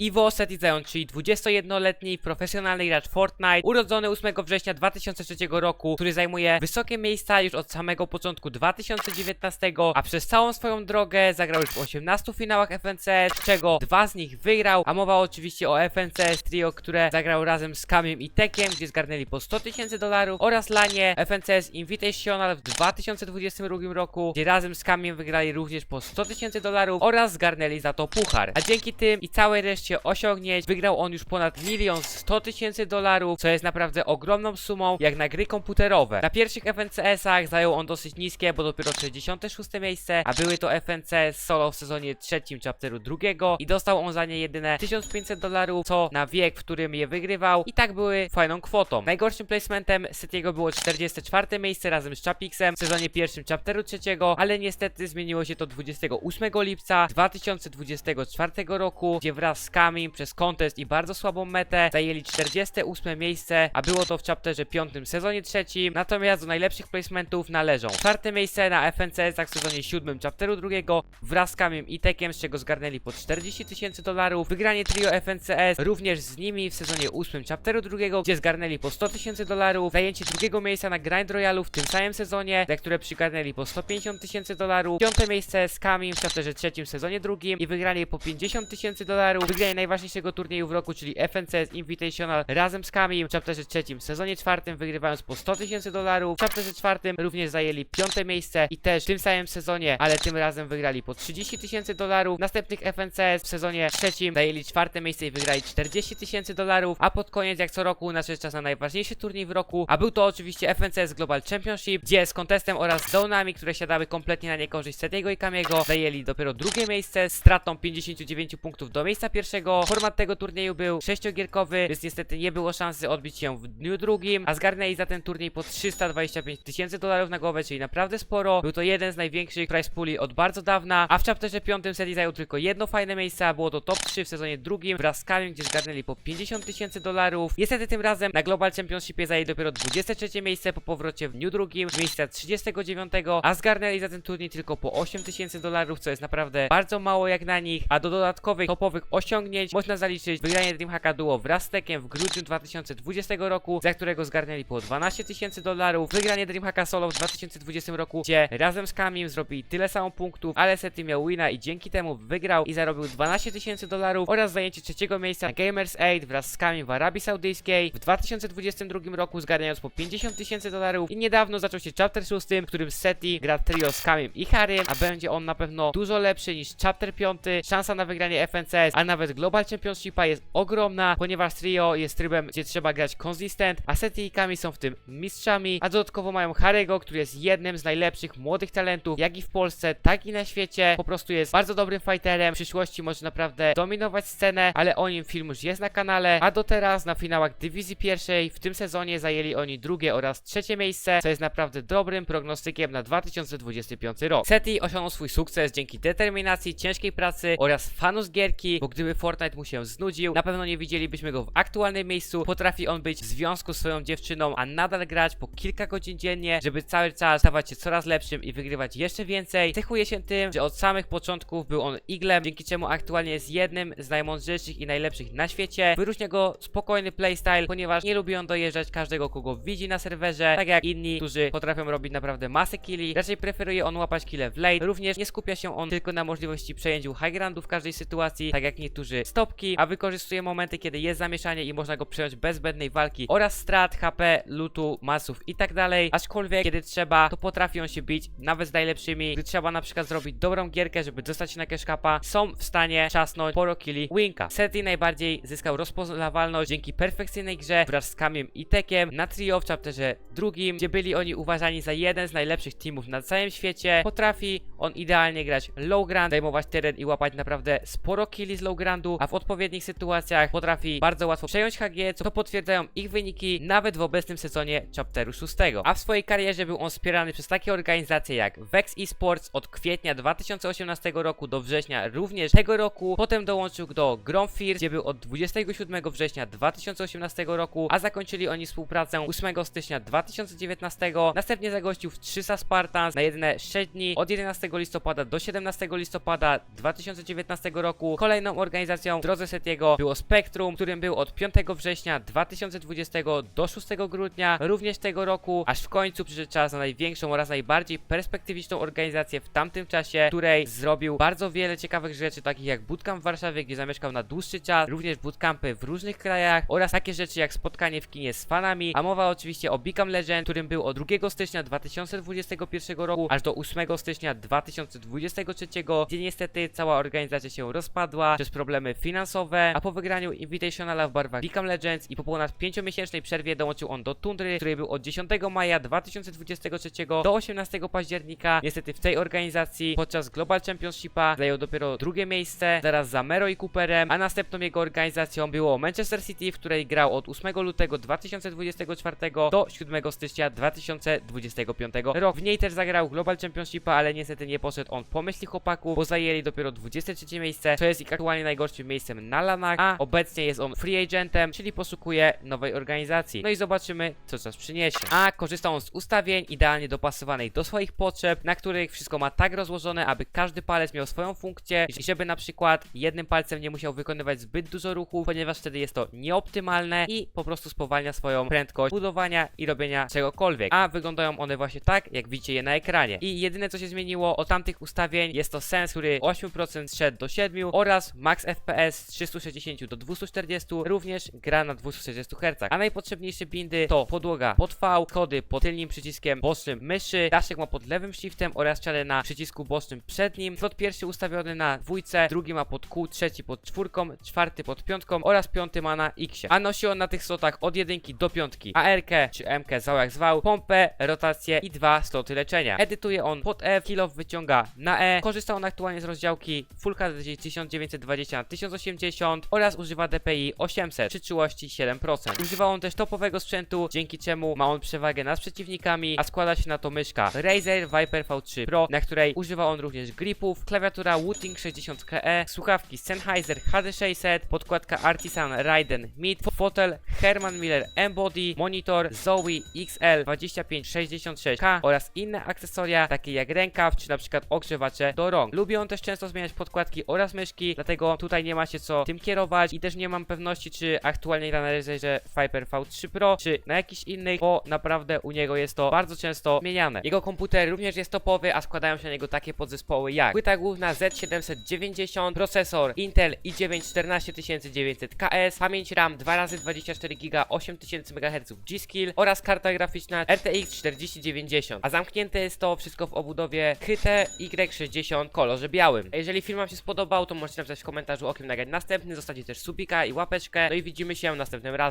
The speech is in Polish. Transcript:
Iwo Setizeon, czyli 21-letni profesjonalny gracz Fortnite, urodzony 8 września 2003 roku, który zajmuje wysokie miejsca już od samego początku 2019, a przez całą swoją drogę zagrał już w 18 finałach FNCS, z czego dwa z nich wygrał, a mowa oczywiście o FNCS Trio, które zagrał razem z Kamiem i Tekiem, gdzie zgarnęli po 100 tysięcy dolarów oraz Lanie FNCS Invitational w 2022 roku, gdzie razem z Kamiem wygrali również po 100 tysięcy dolarów oraz zgarnęli za to puchar. A dzięki tym i całej reszcie osiągnięć wygrał on już ponad milion 100 tysięcy dolarów, co jest naprawdę ogromną sumą jak na gry komputerowe. Na pierwszych FNCS-ach zajął on dosyć niskie, bo dopiero 66 miejsce, a były to FNCS solo w sezonie trzecim chapteru drugiego i dostał on za nie jedyne 1500 dolarów, co na wiek, w którym je wygrywał i tak były fajną kwotą. Najgorszym placementem Setiego było 44 miejsce razem z Chapixem w sezonie pierwszym chapteru trzeciego, ale niestety zmieniło się to 28 lipca 2024 roku, gdzie wraz z Przez kontest i bardzo słabą metę. Zajęli 48 miejsce, a było to w chapterze piątym sezonie trzecim, natomiast do najlepszych placementów należą czwarte miejsce na FNCS-ach w sezonie siódmym chapteru drugiego wraz z Kamim i Tekiem, z czego zgarnęli po 40 tysięcy dolarów, wygranie trio FNCS również z nimi w sezonie ósmym chapteru drugiego, gdzie zgarnęli po 100 tysięcy dolarów, zajęcie drugiego miejsca na Grind Royalu w tym samym sezonie, za które przygarnęli po 150 tysięcy dolarów, piąte miejsce z Kamim w chapterze trzecim sezonie drugim i wygrali po 50 tysięcy dolarów, najważniejszego turnieju w roku, czyli FNCS Invitational razem z Kamim. W chapterze trzecim sezonie czwartym, wygrywając po 100 tysięcy dolarów, w chapterze czwartym również zajęli piąte miejsce i też w tym samym sezonie, ale tym razem wygrali po 30 tysięcy dolarów, następnych FNCS w sezonie trzecim zajęli czwarte miejsce i wygrali 40 tysięcy dolarów, a pod koniec jak co roku nadszedł czas na najważniejszy turniej w roku, a był to oczywiście FNCS Global Championship, gdzie z kontestem oraz zonami, które siadały kompletnie na niekorzyść Setiego i Kamiego, zajęli dopiero drugie miejsce z stratą 59 punktów do miejsca pierwszego. Format tego turnieju był sześciogierkowy, więc niestety nie było szansy odbić się w dniu drugim, a zgarnęli za ten turniej po 325 tysięcy dolarów na głowę, czyli naprawdę sporo. Był to jeden z największych prize pooli od bardzo dawna, a w chapterze piątym Seti zajął tylko jedno fajne miejsce, a było to top 3 w sezonie drugim wraz z Kamiem, gdzie zgarnęli po 50 tysięcy dolarów. Niestety tym razem na Global Championshipie zajęli dopiero 23 miejsce po powrocie w dniu drugim miejsca 39, a zgarnęli za ten turniej tylko po 8 tysięcy dolarów, co jest naprawdę bardzo mało jak na nich, a do dodatkowych topowych osiągnięć można zaliczyć wygranie Dreamhacka Duo wraz z Tekiem w grudniu 2020 roku, za którego zgarnęli po 12 tysięcy dolarów, wygranie Dreamhacka Solo w 2020 roku, gdzie razem z Kamim zrobili tyle samo punktów, ale Seti miał wina i dzięki temu wygrał i zarobił 12 tysięcy dolarów oraz zajęcie trzeciego miejsca na Gamers 8 wraz z Kamim w Arabii Saudyjskiej w 2022 roku zgarniając po 50 tysięcy dolarów. I niedawno zaczął się chapter 6, w którym Seti gra trio z Kamim i Harrym, a będzie on na pewno dużo lepszy niż chapter 5, szansa na wygranie FNCS, a nawet Global Championshipa jest ogromna, ponieważ trio jest trybem, gdzie trzeba grać consistent, a Seti i są w tym mistrzami, a dodatkowo mają Harego, który jest jednym z najlepszych młodych talentów, jak i w Polsce, tak i na świecie, po prostu jest bardzo dobrym fighterem, w przyszłości może naprawdę dominować scenę, ale o nim film już jest na kanale, a do teraz na finałach dywizji pierwszej w tym sezonie zajęli oni drugie oraz trzecie miejsce, co jest naprawdę dobrym prognostykiem na 2025 rok. Seti osiągnął swój sukces dzięki determinacji, ciężkiej pracy oraz fanu z gierki, bo gdyby Fortnite mu się znudził, na pewno nie widzielibyśmy go w aktualnym miejscu. Potrafi on być w związku z swoją dziewczyną, a nadal grać po kilka godzin dziennie, żeby cały czas stawać się coraz lepszym i wygrywać jeszcze więcej. Cechuje się tym, że od samych początków był on iglem, dzięki czemu aktualnie jest jednym z najmądrzejszych i najlepszych na świecie. Wyróżnia go spokojny playstyle, ponieważ nie lubi on dojeżdżać każdego, kogo widzi na serwerze, tak jak inni, którzy potrafią robić naprawdę masę killi. Raczej preferuje on łapać kile w late. Również nie skupia się on tylko na możliwości przejęciu high groundu w każdej sytuacji, tak jak niektórzy stopki, a wykorzystuje momenty, kiedy jest zamieszanie i można go przejąć bez zbędnej walki oraz strat, HP, lootu, masów i tak dalej. Aczkolwiek, kiedy trzeba, to potrafi on się bić nawet z najlepszymi. Gdy trzeba na przykład zrobić dobrą gierkę, żeby dostać się na cash capa, są w stanie czasnąć sporo killi Winka. Seti najbardziej zyskał rozpoznawalność dzięki perfekcyjnej grze wraz z Kamiem i Tekiem na trio w chapterze drugim, gdzie byli oni uważani za jeden z najlepszych teamów na całym świecie. Potrafi on idealnie grać low ground, zajmować teren i łapać naprawdę sporo killi z low a w odpowiednich sytuacjach potrafi bardzo łatwo przejąć HG, co potwierdzają ich wyniki nawet w obecnym sezonie chapteru 6. A w swojej karierze był on wspierany przez takie organizacje jak Vex Esports od kwietnia 2018 roku do września również tego roku. Potem dołączył do Gromfir, gdzie był od 27 września 2018 roku, a zakończyli oni współpracę 8 stycznia 2019. Następnie zagościł w 300 Spartans na jedyne 6 dni od 11 listopada do 17 listopada 2019 roku. Kolejną organizacją organizacją w drodze Setiego było Spectrum, którym był od 5 września 2020 do 6 grudnia również tego roku, aż w końcu przyszedł czas na największą oraz najbardziej perspektywiczną organizację w tamtym czasie, której zrobił bardzo wiele ciekawych rzeczy, takich jak bootcamp w Warszawie, gdzie zamieszkał na dłuższy czas, również bootcampy w różnych krajach oraz takie rzeczy jak spotkanie w kinie z fanami, a mowa oczywiście o Become Legend, którym był od 2 stycznia 2021 roku aż do 8 stycznia 2023, gdzie niestety cała organizacja się rozpadła przez problemy finansowe, a po wygraniu Invitationala w barwach Become Legends i po ponad 5-miesięcznej przerwie dołączył on do Tundry, której był od 10 maja 2023 do 18 października. Niestety w tej organizacji podczas Global Championshipa zajął dopiero drugie miejsce, zaraz za Mero i Cooperem, a następną jego organizacją było Manchester City, w której grał od 8 lutego 2024 do 7 stycznia 2025 roku. W niej też zagrał Global Championshipa, ale niestety nie poszedł on po myśli chłopaków, bo zajęli dopiero 23 miejsce, co jest ich aktualnie najgorszym miejscem na lanach, a obecnie jest on free agentem, czyli poszukuje nowej organizacji. No i zobaczymy, co czas przyniesie. A korzysta on z ustawień idealnie dopasowanych do swoich potrzeb, na których wszystko ma tak rozłożone, aby każdy palec miał swoją funkcję i żeby na przykład jednym palcem nie musiał wykonywać zbyt dużo ruchów, ponieważ wtedy jest to nieoptymalne i po prostu spowalnia swoją prędkość budowania i robienia czegokolwiek. A wyglądają one właśnie tak, jak widzicie je na ekranie. I jedyne co się zmieniło od tamtych ustawień jest to sens, który 8% szedł do 7 oraz max FPS z 360 do 240 również gra na 240 Hz. A najpotrzebniejsze bindy to podłoga pod V, kody pod tylnym przyciskiem bocznym myszy, daszek ma pod lewym shiftem oraz ścianę na przycisku bocznym przed nim. Slot pierwszy ustawiony na dwójce, drugi ma pod Q, trzeci pod czwórką, czwarty pod piątką oraz piąty ma na X. A nosi on na tych slotach od jedynki do piątki AR czy MK zwał jak zwał, pompę, rotację i dwa sloty leczenia. Edytuje on pod F, kilof wyciąga na E, korzysta on aktualnie z rozdziałki Full HD 1920 na 1080 oraz używa DPI 800 przy czułości 7%. Używa on też topowego sprzętu, dzięki czemu ma on przewagę nad przeciwnikami, a składa się na to myszka Razer Viper V3 Pro, na której używa on również gripów, klawiatura Wooting 60KE, słuchawki Sennheiser HD600, podkładka Artisan Raiden Mid, fotel Herman Miller M-Body, monitor Zoe XL 2566K oraz inne akcesoria takie jak rękaw czy na przykład ogrzewacze do rąk. Lubię on też często zmieniać podkładki oraz myszki, dlatego tutaj nie ma się co tym kierować i też nie mam pewności czy aktualnie gra na Razerze Viper V3 Pro czy na jakichś innych, bo naprawdę u niego jest to bardzo często zmieniane. Jego komputer również jest topowy, a składają się na niego takie podzespoły jak płyta główna Z790, procesor Intel i9 14900KS, pamięć RAM 2x24 GB 8000 MHz G-Skill oraz karta graficzna RTX 4090. A zamknięte jest to wszystko w obudowie HT-Y60 w kolorze białym. A jeżeli film wam się spodobał, to możecie napisać w komentarzu o kim nagrać następny, zostawić też subika i łapeczkę, no i widzimy się następnym razem.